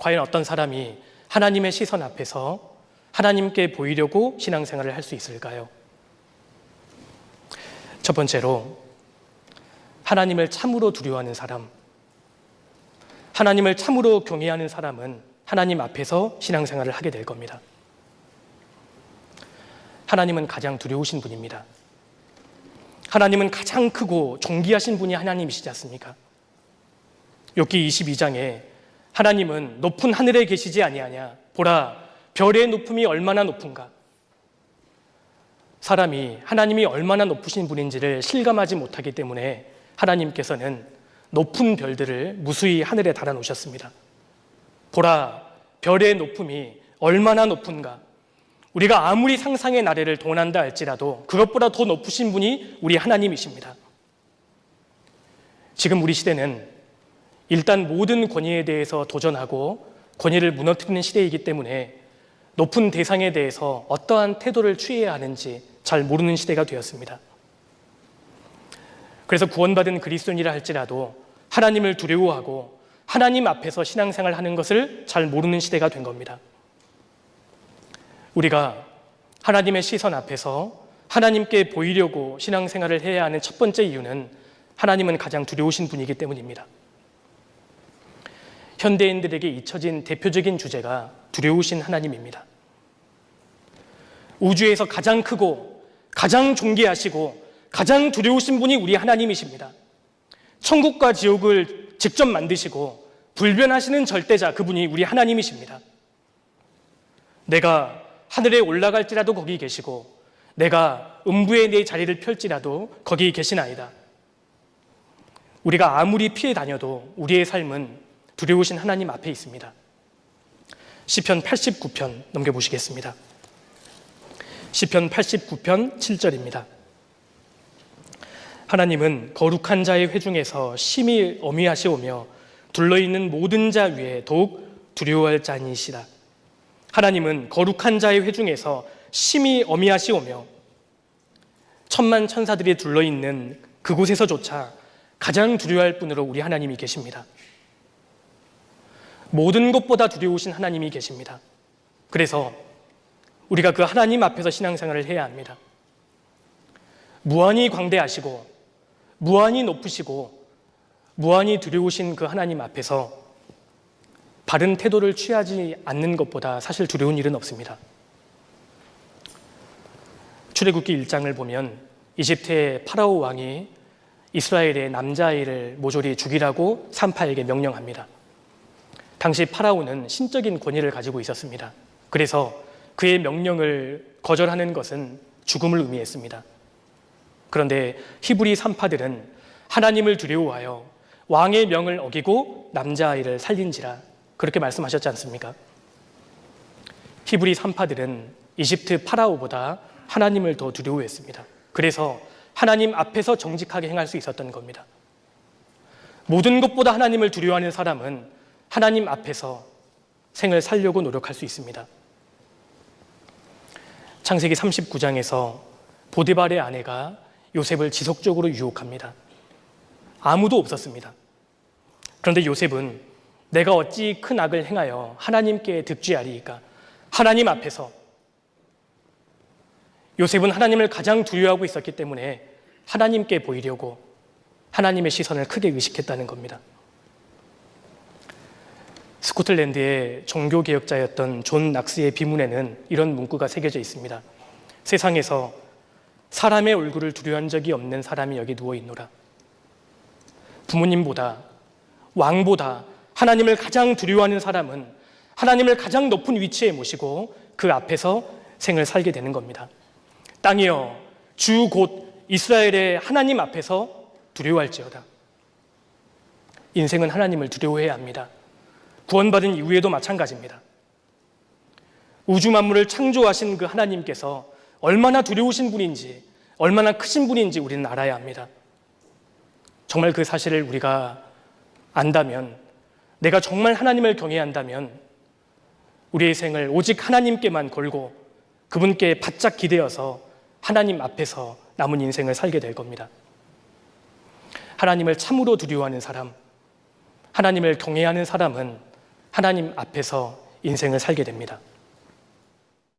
과연 어떤 사람이 하나님의 시선 앞에서 하나님께 보이려고 신앙생활을 할 수 있을까요? 첫 번째로 하나님을 참으로 두려워하는 사람, 하나님을 참으로 경외하는 사람은 하나님 앞에서 신앙생활을 하게 될 겁니다. 하나님은 가장 두려우신 분입니다. 하나님은 가장 크고 존귀하신 분이 하나님이시지 않습니까? 욥기 22장에 하나님은 높은 하늘에 계시지 아니하냐 보라 별의 높음이 얼마나 높은가 사람이 하나님이 얼마나 높으신 분인지를 실감하지 못하기 때문에 하나님께서는 높은 별들을 무수히 하늘에 달아 놓으셨습니다. 보라 별의 높음이 얼마나 높은가 우리가 아무리 상상의 나래를 동원한다 할지라도 그것보다 더 높으신 분이 우리 하나님이십니다. 지금 우리 시대는 일단 모든 권위에 대해서 도전하고 권위를 무너뜨리는 시대이기 때문에 높은 대상에 대해서 어떠한 태도를 취해야 하는지 잘 모르는 시대가 되었습니다. 그래서 구원받은 그리스도인이라 할지라도 하나님을 두려워하고 하나님 앞에서 신앙생활 하는 것을 잘 모르는 시대가 된 겁니다. 우리가 하나님의 시선 앞에서 하나님께 보이려고 신앙생활을 해야 하는 첫 번째 이유는 하나님은 가장 두려우신 분이기 때문입니다. 현대인들에게 잊혀진 대표적인 주제가 두려우신 하나님입니다. 우주에서 가장 크고 가장 존귀하시고 가장 두려우신 분이 우리 하나님이십니다. 천국과 지옥을 직접 만드시고 불변하시는 절대자 그분이 우리 하나님이십니다. 내가 하늘에 올라갈지라도 거기 계시고 내가 음부에 내 자리를 펼지라도 거기 계시나이다. 우리가 아무리 피해 다녀도 우리의 삶은 두려우신 하나님 앞에 있습니다. 시편 89편 넘겨 보시겠습니다. 시편 89편 7절입니다. 하나님은 거룩한 자의 회중에서 심히 어미하시오며 둘러 있는 모든 자 위에 더욱 두려워할 자니시라. 하나님은 거룩한 자의 회중에서 심히 어미하시오며 천만 천사들이 둘러 있는 그곳에서조차 가장 두려워할 분으로 우리 하나님이 계십니다. 모든 것보다 두려우신 하나님이 계십니다. 그래서 우리가 그 하나님 앞에서 신앙생활을 해야 합니다. 무한히 광대하시고 무한히 높으시고 무한히 두려우신 그 하나님 앞에서 바른 태도를 취하지 않는 것보다 사실 두려운 일은 없습니다. 출애굽기 1장을 보면 이집트의 파라오 왕이 이스라엘의 남자아이를 모조리 죽이라고 산파에게 명령합니다. 당시 파라오는 신적인 권위를 가지고 있었습니다. 그래서 그의 명령을 거절하는 것은 죽음을 의미했습니다. 그런데 히브리 산파들은 하나님을 두려워하여 왕의 명을 어기고 남자아이를 살린지라 그렇게 말씀하셨지 않습니까? 히브리 산파들은 이집트 파라오보다 하나님을 더 두려워했습니다. 그래서 하나님 앞에서 정직하게 행할 수 있었던 겁니다. 모든 것보다 하나님을 두려워하는 사람은 하나님 앞에서 생을 살려고 노력할 수 있습니다. 창세기 39장에서 보디발의 아내가 요셉을 지속적으로 유혹합니다. 아무도 없었습니다. 그런데 요셉은 내가 어찌 큰 악을 행하여 하나님께 득죄하리이까? 하나님 앞에서 요셉은 하나님을 가장 두려워하고 있었기 때문에 하나님께 보이려고 하나님의 시선을 크게 의식했다는 겁니다. 스코틀랜드의 종교개혁자였던 존 낙스의 비문에는 이런 문구가 새겨져 있습니다. 세상에서 사람의 얼굴을 두려워한 적이 없는 사람이 여기 누워 있노라. 부모님보다 왕보다 하나님을 가장 두려워하는 사람은 하나님을 가장 높은 위치에 모시고 그 앞에서 생을 살게 되는 겁니다. 땅이여 주 곧 이스라엘의 하나님 앞에서 두려워할지어다. 인생은 하나님을 두려워해야 합니다. 구원받은 이후에도 마찬가지입니다. 우주 만물을 창조하신 그 하나님께서 얼마나 두려우신 분인지, 얼마나 크신 분인지 우리는 알아야 합니다. 정말 그 사실을 우리가 안다면, 내가 정말 하나님을 경외한다면, 우리의 생을 오직 하나님께만 걸고 그분께 바짝 기대어서 하나님 앞에서 남은 인생을 살게 될 겁니다. 하나님을 참으로 두려워하는 사람, 하나님을 경외하는 사람은 하나님 앞에서 인생을 살게 됩니다.